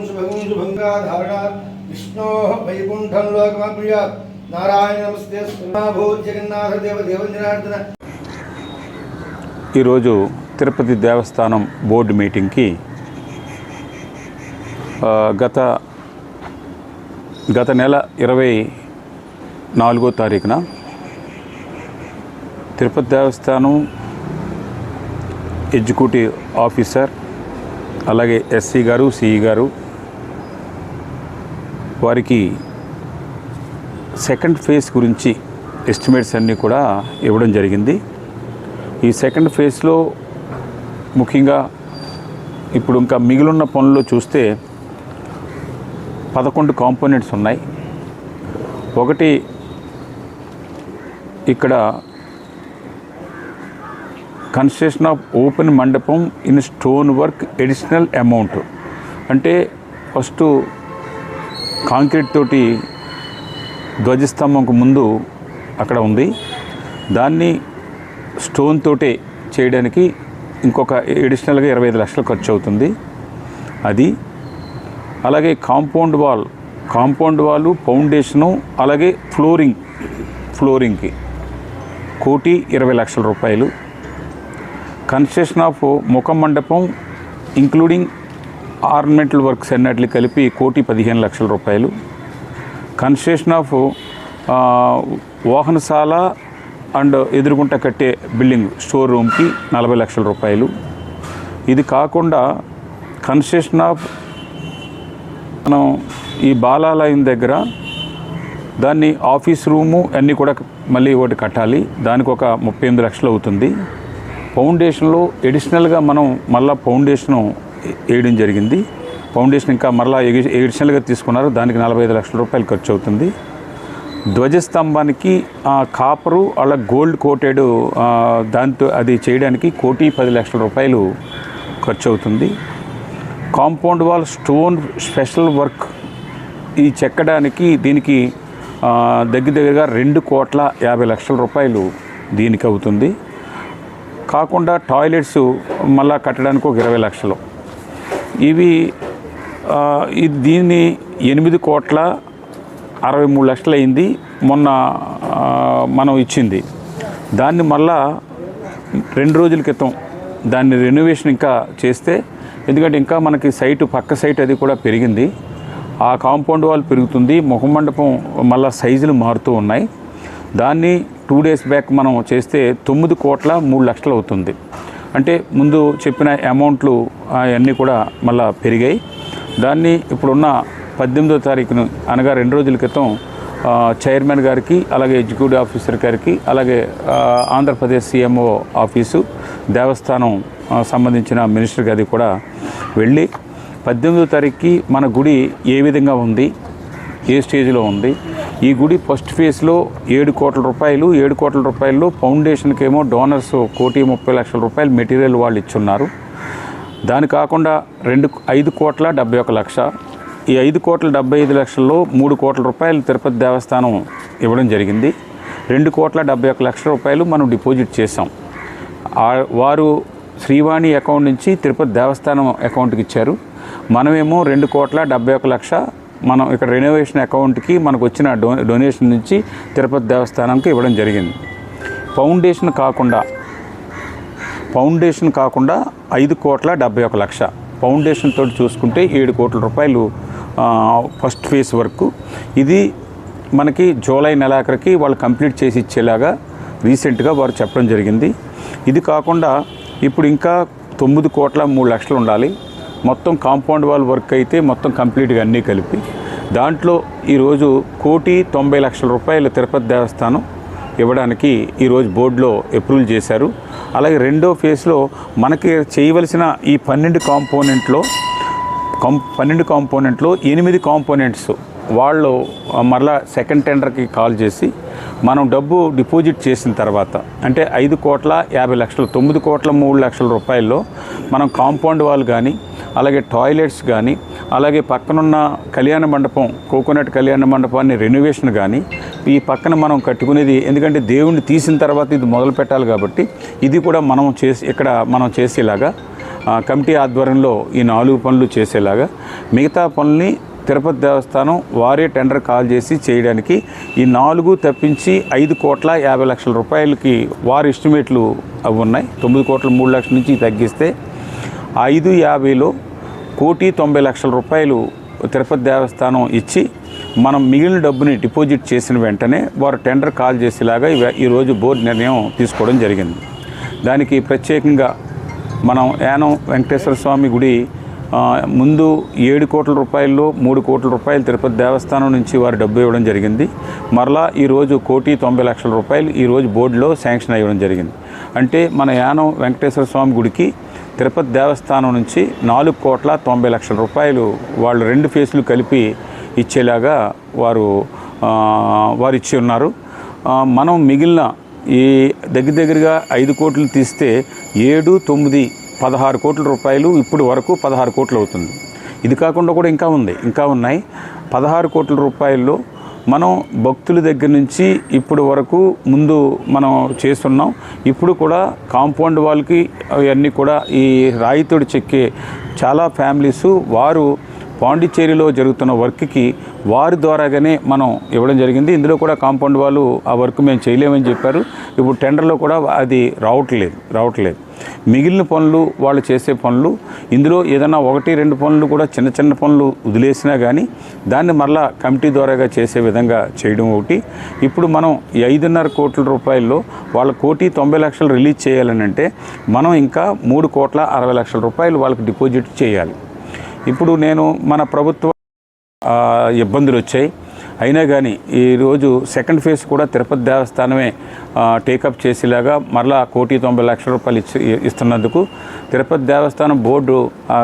శుభగం శుభంగా ధారణా విష్ణో వైకుంఠం నారాయణ నమస్తే జగన్నాథ దేవ దేవంజనార్దన ఈరోజు తిరుపతి దేవస్థానం బోర్డు మీటింగ్కి గత గత నెల ఇరవై నాలుగో తారీఖున తిరుపతి దేవస్థానం ఎగ్జిక్యూటివ్ ఆఫీసర్ అలాగే ఎస్సీ గారు సిఈ గారు వారికి సెకండ్ ఫేజ్ గురించి ఎస్టిమేట్స్ అన్నీ కూడా ఇవ్వడం జరిగింది. ఈ సెకండ్ ఫేజ్లో ముఖ్యంగా ఇప్పుడు ఇంకా మిగిలిన పనులు చూస్తే పదకొండు కాంపోనెంట్స్ ఉన్నాయి. ఒకటి ఇక్కడ construction of open mandapam in stone work additional amount. అంటే ఫస్ట్ కాంక్రీట్ తోటి ధ్వజస్తంభంకు ముందు అక్కడ ఉంది. దాన్ని స్టోన్ తోటే చేయడానికి ఇంకొక ఎడిషనల్గా ఇరవై ఐదు లక్షలు ఖర్చు అవుతుంది. అది అలాగే compound wall compound wall foundation అలాగే ఫ్లోరింగ్ ఫ్లోరింగ్కి కోటి ఇరవై లక్షల రూపాయలు కన్స్ట్రక్షన్ ఆఫ్ ముఖ మండపం ఇంక్లూడింగ్ ఆర్నమెంటల్ వర్క్స్ అన్నట్లు కలిపి కోటి పదిహేను లక్షల రూపాయలు. కన్స్ట్రక్షన్ ఆఫ్ వాహనశాల అండ్ ఎదురుగుంట కట్టే బిల్డింగ్ స్టోర్ రూమ్కి నలభై లక్షల రూపాయలు. ఇది కాకుండా కన్స్ట్రక్షన్ ఆఫ్ మనం ఈ బాలాలయం దగ్గర దాన్ని ఆఫీస్ రూము అన్నీ కూడా మళ్ళీ ఒకటి కట్టాలి. దానికి ఒక ముప్పై ఎనిమిది లక్షలు అవుతుంది. ఫౌండేషన్లో ఎడిషనల్గా మనం మళ్ళా ఫౌండేషను వేయడం జరిగింది. ఫౌండేషన్ ఇంకా మరలా ఎడిషనల్గా తీసుకున్నారు. దానికి నలభై ఐదు లక్షల రూపాయలు ఖర్చు అవుతుంది. ధ్వజస్తంభానికి ఆ, కాపరు అలా గోల్డ్ కోటెడ్ దాంతో అది చేయడానికి కోటి పది లక్షల రూపాయలు ఖర్చు అవుతుంది. Compound wall stone special work ఈ చెక్కడానికి దీనికి దగ్గర దగ్గరగా రెండు కోట్ల యాభై లక్షల రూపాయలు దీనికి అవుతుంది. కాకుండా టాయిలెట్స్ మళ్ళా కట్టడానికి ఒక ఇరవై లక్షలు. ఇవి దీన్ని ఎనిమిది కోట్ల అరవై మూడు లక్షలు అయింది మొన్న మనం ఇచ్చింది. దాన్ని మళ్ళా రెండు రోజుల క్రితం దాన్ని రెనోవేషన్ ఇంకా చేస్తే ఎందుకంటే ఇంకా మనకి సైటు పక్క సైట్ అది కూడా పెరిగింది. ఆ కాంపౌండ్ వాల్ పెరుగుతుంది ముఖమండపం మళ్ళా సైజులు మారుతూ ఉన్నాయి. దాన్ని టూ డేస్ బ్యాక్ మనం చేస్తే తొమ్మిది కోట్ల మూడు లక్షలు అవుతుంది. అంటే ముందు చెప్పిన అమౌంట్లు అవన్నీ కూడా మళ్ళా పెరిగాయి. దాన్ని ఇప్పుడున్న పద్దెనిమిదో తారీఖున అనగా రెండు రోజుల క్రితం చైర్మన్ గారికి అలాగే ఎగ్జిక్యూటివ్ ఆఫీసర్ గారికి అలాగే ఆంధ్రప్రదేశ్ సీఎంఓ ఆఫీసు దేవస్థానం సంబంధించిన మినిస్టర్ గారికి కూడా వెళ్ళి పద్దెనిమిదో తారీఖుకి మన గుడి ఏ విధంగా ఉంది ఏ స్టేజ్లో ఉంది ఈ గుడి ఫస్ట్ ఫేజ్లో ఏడు కోట్ల రూపాయలు ఏడు కోట్ల రూపాయల్లో ఫౌండేషన్కి ఏమో డోనర్స్ కోటి ముప్పై లక్షల రూపాయలు మెటీరియల్ వాళ్ళు ఇచ్చున్నారు. దాని కాకుండా రెండు ఐదు కోట్ల డెబ్బై ఒక లక్ష. ఈ ఐదు కోట్ల డెబ్బై ఐదు లక్షల్లో మూడు కోట్ల రూపాయలు తిరుపతి దేవస్థానం ఇవ్వడం జరిగింది. రెండు కోట్ల డెబ్బై ఒక లక్షల రూపాయలు మనం డిపాజిట్ చేసాం వారు శ్రీవాణి అకౌంట్ నుంచి తిరుపతి దేవస్థానం అకౌంట్కి ఇచ్చారు. మనమేమో రెండు కోట్ల డెబ్బై ఒక లక్ష మనం ఇక్కడ రెనోవేషన్ అకౌంట్కి మనకు వచ్చిన డొ డొనేషన్ నుంచి తిరుపతి దేవస్థానంకి ఇవ్వడం జరిగింది. ఫౌండేషన్ కాకుండా ఫౌండేషన్ కాకుండా ఐదు కోట్ల డెబ్బై ఒక లక్ష. ఫౌండేషన్ తోటి చూసుకుంటే ఏడు కోట్ల రూపాయలు ఫస్ట్ ఫేజ్ వరకు. ఇది మనకి జూలై నెలాఖరికి వాళ్ళు కంప్లీట్ చేసి ఇచ్చేలాగా రీసెంట్గా వారు చెప్పడం జరిగింది. ఇది కాకుండా ఇప్పుడు ఇంకా తొమ్మిది కోట్ల మూడు లక్షలు ఉండాలి. మొత్తం కాంపౌండ్ వాల్ వర్క్ అయితే మొత్తం కంప్లీట్గా అన్నీ కలిపి దాంట్లో ఈరోజు కోటి తొంభై లక్షల రూపాయలు తిరుపతి దేవస్థానం ఇవ్వడానికి ఈరోజు బోర్డులో అప్రూవల్ చేశారు. అలాగే రెండో ఫేజ్లో మనకి చేయవలసిన ఈ పన్నెండు కాంపోనెంట్లో కం పన్నెండు కాంపోనెంట్లో ఎనిమిది కాంపోనెంట్స్ వాళ్ళు మరలా సెకండ్ టెండర్కి కాల్ చేసి మనం డబ్బు డిపాజిట్ చేసిన తర్వాత అంటే ఐదు కోట్ల యాభై లక్షలు తొమ్మిది కోట్ల మూడు లక్షల రూపాయల్లో మనం కాంపౌండ్ వాల్ కానీ అలాగే టాయిలెట్స్ కానీ అలాగే పక్కనున్న కళ్యాణ మండపం కోకోనట్ కళ్యాణ మండపాన్ని రెనోవేషన్ కానీ ఈ పక్కన మనం కట్టుకునేది ఎందుకంటే దేవుణ్ణి తీసిన తర్వాత ఇది మొదలు పెట్టాలి కాబట్టి ఇది కూడా మనం చేసి ఇక్కడ మనం చేసేలాగా కమిటీ ఆధ్వర్యంలో ఈ నాలుగు పనులు చేసేలాగా మిగతా పనుల్ని తిరుపతి దేవస్థానం వారే టెండర్ కాల్ చేసి చేయడానికి ఈ నాలుగు తప్పించి ఐదు కోట్ల యాభై లక్షల రూపాయలకి వారి ఎస్టిమేట్లు అవి ఉన్నాయి. తొమ్మిది కోట్ల మూడు లక్షల నుంచి తగ్గిస్తే ఐదు యాభైలో కోటి తొంభై లక్షల రూపాయలు తిరుపతి దేవస్థానం ఇచ్చి మనం మిగిలిన డబ్బుని డిపాజిట్ చేసిన వెంటనే వారు టెండర్ కాల్ చేసేలాగా ఈరోజు బోర్డు నిర్ణయం తీసుకోవడం జరిగింది. దానికి ప్రత్యేకంగా మనం యానం వెంకటేశ్వర స్వామి గుడి ముందు ఏడు కోట్ల రూపాయల్లో మూడు కోట్ల రూపాయలు తిరుపతి దేవస్థానం నుంచి వారు డబ్బు ఇవ్వడం జరిగింది. మరలా ఈరోజు కోటి తొంభై లక్షల రూపాయలు ఈరోజు బోర్డులో శాంక్షన్ అయ్యడం జరిగింది. అంటే మన యానం వెంకటేశ్వర స్వామి గుడికి తిరుపతి దేవస్థానం నుంచి నాలుగు కోట్ల తొంభై లక్షల రూపాయలు వాళ్ళు రెండు ఫేసులు కలిపి ఇచ్చేలాగా వారు వారు ఇచ్చి ఉన్నారు. మనం మిగిలిన ఈ దగ్గర దగ్గరగా ఐదు కోట్లు తీస్తే ఏడు తొమ్మిది పదహారు కోట్ల రూపాయలు ఇప్పుడు వరకు పదహారు కోట్లు అవుతుంది. ఇది కాకుండా కూడా ఇంకా ఉంది ఇంకా ఉన్నాయి. పదహారు కోట్ల రూపాయల్లో మనం భక్తుల దగ్గర నుంచి ఇప్పుడు వరకు ముందు మనం చేస్తున్నాం. ఇప్పుడు కూడా కాంపౌండ్ వాళ్ళకి అవన్నీ కూడా ఈ రాయితోడు చెక్కే చాలా ఫ్యామిలీస్ వారు పాండిచ్చేరిలో జరుగుతున్న వర్క్కి వారి ద్వారాగానే మనం ఇవ్వడం జరిగింది. ఇందులో కూడా కాంపౌండ్ వాళ్ళు ఆ వర్క్ మేము చేయలేమని చెప్పారు. ఇప్పుడు టెండర్లో కూడా అది రావట్లేదు రావట్లేదు. మిగిలిన పనులు వాళ్ళు చేసే పనులు ఇందులో ఏదైనా ఒకటి రెండు పనులు కూడా చిన్న చిన్న పనులు వదిలేసినా కానీ దాన్ని మరలా కమిటీ ద్వారాగా చేసే విధంగా చేయడం ఒకటి. ఇప్పుడు మనం ఐదున్నర కోట్ల రూపాయల్లో వాళ్ళ కోటి తొంభై లక్షలు రిలీజ్ చేయాలని అంటే మనం ఇంకా మూడు కోట్ల అరవై లక్షల రూపాయలు వాళ్ళకి డిపాజిట్ చేయాలి. ఇప్పుడు నేను మన ప్రభుత్వ ఇబ్బందులు వచ్చాయి. అయినా కానీ ఈరోజు సెకండ్ ఫేజ్ కూడా తిరుపతి దేవస్థానమే టేకప్ చేసేలాగా మరలా కోటి తొంభై లక్షల రూపాయలు ఇచ్చి ఇస్తున్నందుకు తిరుపతి దేవస్థానం బోర్డు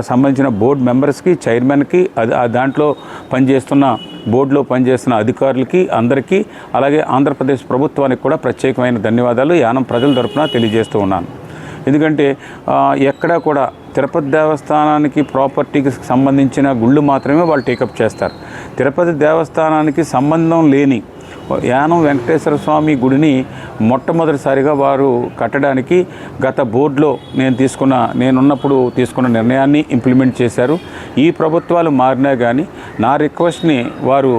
సంబంధించిన బోర్డు మెంబర్స్కి చైర్మన్కి అది ఆ దాంట్లో పనిచేస్తున్న బోర్డులో పనిచేస్తున్న అధికారులకి అందరికీ అలాగే ఆంధ్రప్రదేశ్ ప్రభుత్వానికి కూడా ప్రత్యేకమైన ధన్యవాదాలు. యానం ప్రజల తరఫున తెలియజేస్తూ ఉన్నాను. ఎందుకంటే ఎక్కడా కూడా తిరుపతి దేవస్థానానికి ప్రాపర్టీకి సంబంధించిన గుళ్ళు మాత్రమే వాళ్ళు టేకప్ చేస్తారు. తిరుపతి దేవస్థానానికి సంబంధం లేని యానం వెంకటేశ్వర స్వామి గుడిని మొట్టమొదటిసారిగా వారు కట్టడానికి గత బోర్డులో నేను తీసుకున్న నేనున్నప్పుడు తీసుకున్న నిర్ణయాన్ని ఇంప్లిమెంట్ చేశారు. ఈ ప్రభుత్వాలు మారినా కానీ నా రిక్వెస్ట్ని వారు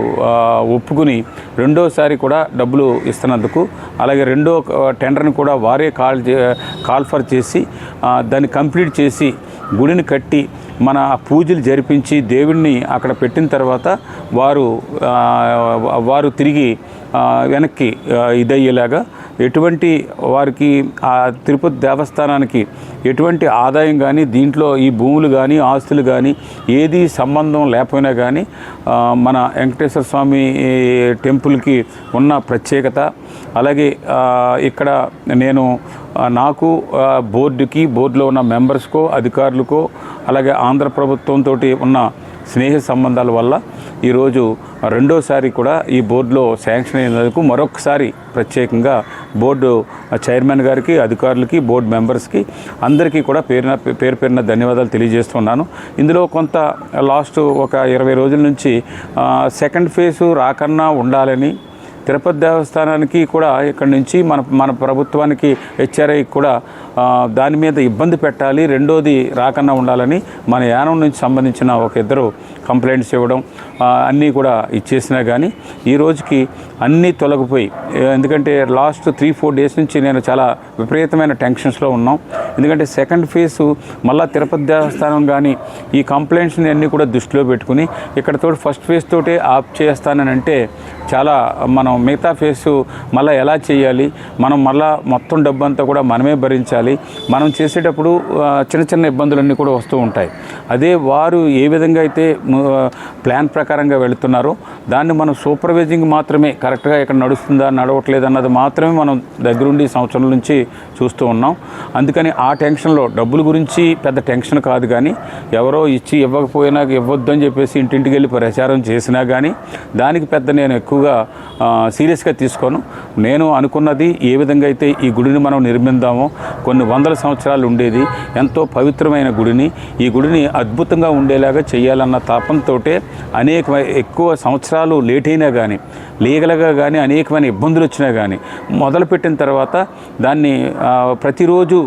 ఒప్పుకుని రెండోసారి కూడా డబ్బులు ఇస్తున్నందుకు అలాగే రెండో టెండర్ని కూడా వారే కాల్ చే కాల్ఫర్ చేసి దాన్ని కంప్లీట్ చేసి గుడిని కట్టి మన పూజలు జరిపించి దేవుణ్ణి అక్కడ పెట్టిన తర్వాత వారు వారు తిరిగి వెనక్కి ఇదయ్యేలాగా ఎటువంటి వారికి ఆ తిరుపతి దేవస్థానానికి ఎటువంటి ఆదాయం కానీ దీంట్లో ఈ భూములు కానీ ఆస్తులు కానీ ఏది సంబంధం లేకపోయినా కానీ మన వెంకటేశ్వర స్వామి టెంపుల్కి ఉన్న ప్రత్యేకత. అలాగే ఇక్కడ నేను నాకు బోర్డుకి బోర్డులో ఉన్న మెంబర్స్కో అధికారులకో అలాగే ఆంధ్ర ప్రభుత్వంతో ఉన్న స్నేహ సంబంధాల వల్ల ఈరోజు రెండోసారి కూడా ఈ బోర్డులో శాంక్షన్ అయినందుకు మరొకసారి ప్రత్యేకంగా బోర్డు చైర్మన్ గారికి అధికారులకి బోర్డు మెంబర్స్కి అందరికీ కూడా పేరున పేరు పేరున ధన్యవాదాలు తెలియజేస్తున్నాను. ఇందులో కొంత లాస్ట్ ఒక ఇరవై రోజుల నుంచి సెకండ్ ఫేజు రాకన్నా ఉండాలని తిరుపతి దేవస్థానానికి కూడా ఇక్కడ నుంచి మన మన ప్రభుత్వానికి హెచ్ఆర్ఐ కూడా దాని మీద ఇబ్బంది పెట్టాలి రెండోది రాకన్నా ఉండాలని మన యానం నుంచి సంబంధించిన ఒక ఇద్దరు కంప్లైంట్స్ ఇవ్వడం అన్నీ కూడా ఇచ్చేసినా కానీ ఈ రోజుకి అన్నీ తొలగిపోయి ఎందుకంటే లాస్ట్ త్రీ ఫోర్ డేస్ నుంచి నేను చాలా విపరీతమైన టెన్షన్స్లో ఉన్నాం. ఎందుకంటే సెకండ్ ఫేజ్ మళ్ళా తిరుపతి దేవస్థానం కానీ ఈ కంప్లైంట్స్ని అన్నీ కూడా దృష్టిలో పెట్టుకుని ఇక్కడతో ఫస్ట్ ఫేజ్ తోటే ఆప్ చేస్తానని అంటే చాలా మనం మిగతా ఫేసు మళ్ళీ ఎలా చేయాలి? మనం మళ్ళా మొత్తం డబ్బు అంతా కూడా మనమే భరించాలి. మనం చేసేటప్పుడు చిన్న చిన్న ఇబ్బందులన్నీ కూడా వస్తూ ఉంటాయి. అదే వారు ఏ విధంగా అయితే ప్లాన్ ప్రకారంగా వెళుతున్నారో దాన్ని మనం సూపర్వైజింగ్ మాత్రమే కరెక్ట్గా ఇక్కడ నడుస్తుందా నడవట్లేదు అన్నది మాత్రమే మనం దగ్గరుండి సంవత్సరం నుంచి చూస్తూ ఉన్నాం. అందుకని ఆ టెన్షన్లో డబ్బుల గురించి పెద్ద టెన్షన్ కాదు కానీ ఎవరో ఇచ్చి ఇవ్వకపోయినా ఇవ్వద్దు అని చెప్పేసి ఇంటింటికి వెళ్ళి ప్రచారం చేసినా కానీ దానికి పెద్ద నేను ఎక్కువగా సీరియస్గా తీసుకోను. నేను అనుకున్నది ఏ విధంగా అయితే ఈ గుడిని మనం నిర్మిందామో కొన్ని వందల సంవత్సరాలు ఉండేది ఎంతో పవిత్రమైన గుడిని ఈ గుడిని అద్భుతంగా ఉండేలాగా చేయాలన్న తాపంతో అనేక ఎక్కువ సంవత్సరాలు లేట్ అయినా కానీ లీగల్గా కానీ అనేకమైన ఇబ్బందులు వచ్చినా కానీ మొదలుపెట్టిన తర్వాత దాన్ని ప్రతిరోజు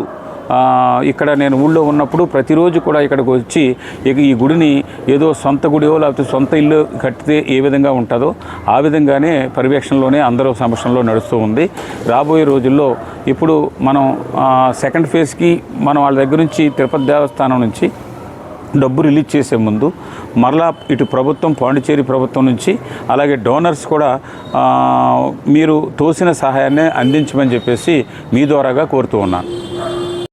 ఇక్కడ నేను ఊళ్ళో ఉన్నప్పుడు ప్రతిరోజు కూడా ఇక్కడికి వచ్చి ఈ గుడిని ఏదో సొంత గుడియో లేకపోతే సొంత ఇల్లు కట్టితే ఏ విధంగా ఉంటుందో ఆ విధంగానే పర్యవేక్షణలోనే అందరూ సమక్షంలో నడుస్తూ ఉంది. రాబోయే రోజుల్లో ఇప్పుడు మనం సెకండ్ ఫేజ్కి మనం వాళ్ళ దగ్గర నుంచి తిరుపతి దేవస్థానం నుంచి డబ్బు రిలీజ్ చేసే ముందు మరలా ఇటు ప్రభుత్వం పాండిచేరి ప్రభుత్వం నుంచి అలాగే డోనర్స్ కూడా మీరు తోసిన సహాయాన్ని అందించమని చెప్పేసి మీ ద్వారాగా కోరుతూ ఉన్నాను.